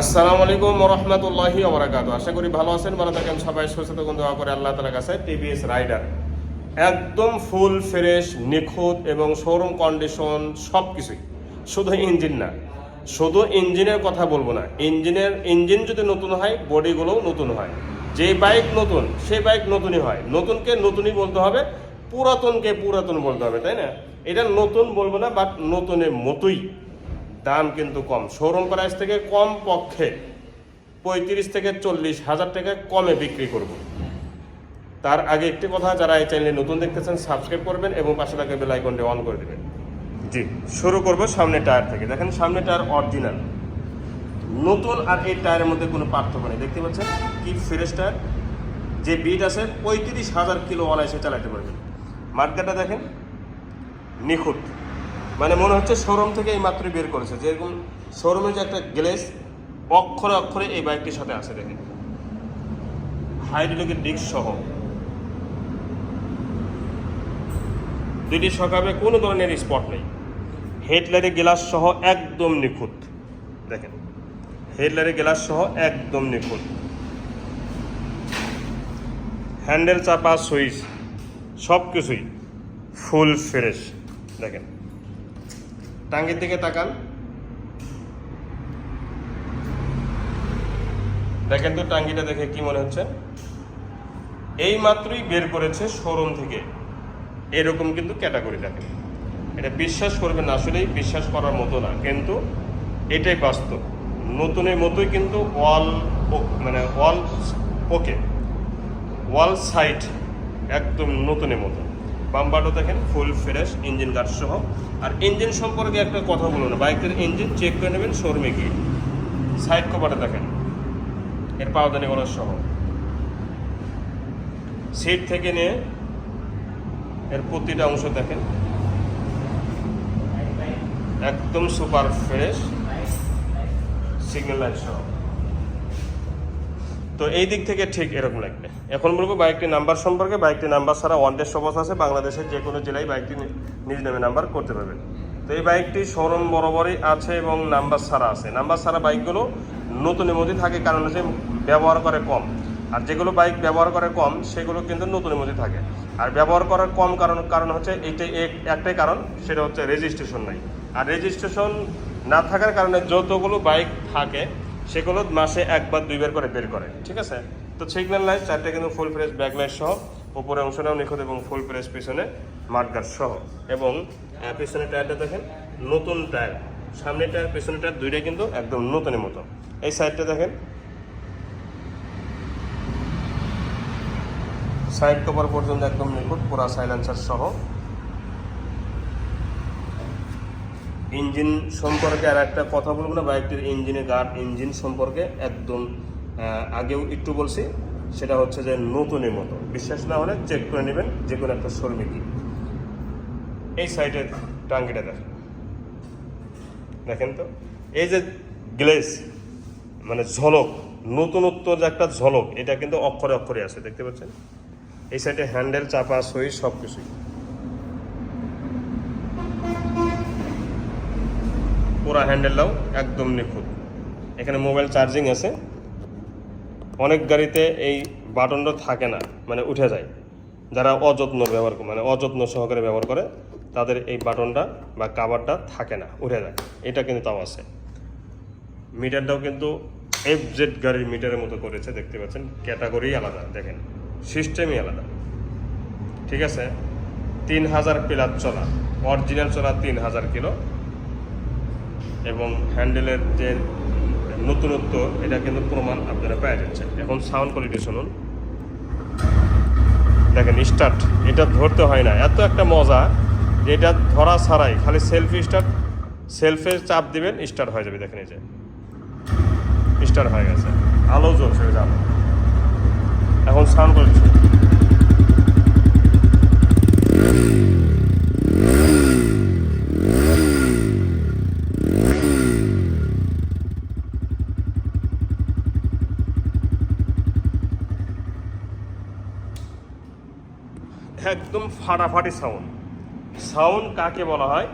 আসসালামু আলাইকুম রহমতুল্লাহি ওবরাকাত আশা করি ভালো আছেন, ভালো থাকেন সবাই, সুস্থ দোয়া করে আল্লাহ তালার কাছে। টিভিএস রাইডার একদম ফুল ফ্রেশ নিখুঁত এবং শোরুম কন্ডিশন সব কিছুই শুধু ইঞ্জিন না। শুধু ইঞ্জিনের কথা বলব না। ইঞ্জিনের ইঞ্জিন যদি নতুন হয় বডিগুলোও নতুন হয়। যে বাইক নতুন সেই বাইক নতুনই হয়। নতুনকে নতুনই বলতে হবে, পুরাতনকে পুরাতন বলতে হবে, তাই না? এটা নতুন বলব না বাট নতুনের মতোই। দাম কিন্তু কম। শোরুম প্রাইস থেকে কম পক্ষে পঁয়ত্রিশ থেকে চল্লিশ হাজার টাকা কমে বিক্রি করব। তার আগে একটি কথা, যারা এই চ্যানেলে নতুন দেখতেছেন সাবস্ক্রাইব করবেন এবং পাশে থাকা বেল আইকনটি অন করে দেবেন। জি, শুরু করব সামনে টায়ার থেকে। দেখেন সামনে টায়ার অরিজিনাল নতুন আর এই টায়ারের মধ্যে কোনো পার্থক্য নেই। দেখতে পাচ্ছেন? কি ফ্রেশ টায়ার? যে বিট আছে, পঁয়ত্রিশ হাজার কিলো অনায়াসে চালাতে পারবেন মার্কেটটা দেখেন? নিখুঁত। মানে মনে হচ্ছে শোরুম থেকে এই মাত্রই বের করেছে। যেরকম শোরুমে যে একটা গ্লেস অক্ষরে অক্ষরে এই বাইকটির সাথে আছে দেখেন। হাইড্রোলিকের ডিস্ক সহ। দুইটি সকাবে কোনো ধরনের স্পট নেই। হেডলাইটের গ্লাস সহ একদম নিখুঁত। দেখেন হেডলাইটের গ্লাস সহ একদম নিখুঁত। হ্যান্ডেল চাপা সুইচ সব কিছুই ফুল ফ্রেশ। দেখেন টাঙ্গির দিকে তাকান। দেখেন তো টাঙ্গিটা দেখে কি মনে হচ্ছে? এই মাত্রই বের করেছে শোরুম থেকে। এরকম কিন্তু ক্যাটাগরি দেখেন। এটা বিশ্বাস করবেন আসলেই বিশ্বাস করার মতো না। কিন্তু এটাই বাস্তব। নতুনের মতোই কিন্তু ওয়াল মানে ওয়াল, ওকে, ওয়াল সাইড একদম নতুনের মতো। বাম্বারও দেখেন ফুল ফ্রেশ ইঞ্জিন গার্ড সহ। আর ইঞ্জিন সম্পর্কে একটা কথা বলুন বাইকের ইঞ্জিন চেক করে নেবেন শোরুমে গিয়ে। সাইড কভারে দেখেন, এর পাওদানি করার সহ। সিট থেকে নিয়ে এর প্রতিটা অংশ দেখেন। একদম সুপার ফ্রেশ সিগন্যাল লাইট সহ। তো এই দিক থেকে ঠিক এরকম লাগবে। এখন বলব বাইকটির নাম্বার সম্পর্কে বাইকটি নাম্বার ছাড়া ওয়ান ডে সবস আছে, বাংলাদেশের যে কোনো জেলায় বাইকটি নিজ নামে নাম্বার করতে পারবেন। তো এই বাইকটি শোরুম বরাবরই আছে এবং নাম্বার ছাড়া আছে। নাম্বার ছাড়া বাইকগুলো নতুনের মধ্যে থাকে, কারণ হচ্ছে ব্যবহার করে কম। আর যেগুলো বাইক ব্যবহার করে কম, সেগুলো কিন্তু নতুনের মধ্যে থাকে। আর ব্যবহার করার কম কারণ কারণ হচ্ছে এইটাই এক- একটাই কারণ, সেটা হচ্ছে রেজিস্ট্রেশন নাই। আর রেজিস্ট্রেশন না থাকার কারণে যতগুলো বাইক থাকে সেগুলো মাসে একবার, দুইবার করে বের করে। ঠিক আছে? তো সিগন্যাল লাইট চারটে কিন্তু ফুল ফ্রেশ ব্যাক লাইট সহ, উপরে অংশটাও নিখুঁত এবং ফুল ফ্রেশ পিছনে মাঠগার সহ। এবং পিছনে টায়ারটা দেখেন, নতুন টায়ার সামনের টায়ার পিছনে টায়ার দুইটাই কিন্তু একদম নতুনের মতো। এই সাইডটা দেখেন। সাইড কভার পর্যন্ত একদম নিখুঁত, পুরা সাইলেন্সার সহ। ইঞ্জিন সম্পর্কে আর একটা কথা বলব না, বাইকটির ইঞ্জিনের গার্ড ইঞ্জিন সম্পর্কে একদম আগেও একটু বলছি, সেটা হচ্ছে যে নতুনের মতো। বিশ্বাস না হলে চেক করে নেবেন, যে কোনো একটা শোরুমে কি এই সাইডের টাঙ্গিটা দেখেন। দেখেন তো? এই যে গ্লেস মানে ঝলক নতুনত্ব যে একটা ঝলক, এটা কিন্তু অক্ষরে অক্ষরে আছে, দেখতে পাচ্ছেন? এই সাইডে হ্যান্ডেল চাপা সই সব কিছুই পুরা হ্যান্ডেলটাও একদম নিখুঁত। এখানে মোবাইল চার্জিং আছে। অনেক গাড়িতে এই বাটনটা থাকে না মানে উঠে যায়। যারা অযত্ন ব্যবহার মানে অযত্ন সহকারে ব্যবহার করে, তাদের এই বাটনটা বা কাভারটা থাকে না, উঠে যায়। এটা কিন্তু তাও আছে। মিটারটাও কিন্তু এফ জেড গাড়ির মিটারের মতো করেছে, দেখতে পাচ্ছেন। ক্যাটাগরি আলাদা, দেখেন। সিস্টেমই আলাদা। ঠিক আছে? তিন হাজার প্লাস চলা। অরিজিনাল চলা তিন হাজার কিলো। এবং হ্যান্ডেলের যে নতুনত্ব, এটা কিন্তু প্রমাণ আপনারা পেয়ে যাচ্ছেন। এখন সাউন্ড কোয়ালিটি শুনুন। দেখেন স্টার্ট এটা ধরতে হয় না। এত একটা মজা যে এটা ধরা ছাড়াই, খালি সেলফি স্টার্ট সেলফে চাপ দিবেন স্টার্ট হয়ে যাবে। দেখেন এই যে স্টার্ট হয়ে গেছে। আলো জ্বলছে এখন সাউন্ড কোয়ালিটি একদম ফাটাফাটি সাউন্ড সাউন্ড কাকে বলা হয়?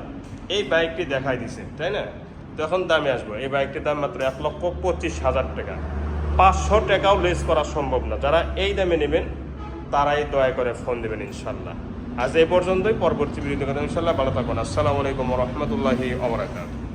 এই বাইকটি দেখাই দিছে, তাই না? তো এখন দামে আসব। এই বাইকটির দাম মাত্র এক লক্ষ পঁচিশ হাজার টাকা। পাঁচশো টাকাও লেস করা সম্ভব না। যারা এই দামে নেবেন, তারাই দয়া করে ফোন দেবেন ইনশাল্লাহ আজ এই পর্যন্তই। পরবর্তী ভিডিওতে কথা ইনশাল্লাহ ভালো থাকুন আসসালামু আলাইকুম রহমতুল্লাহি অবরাকাত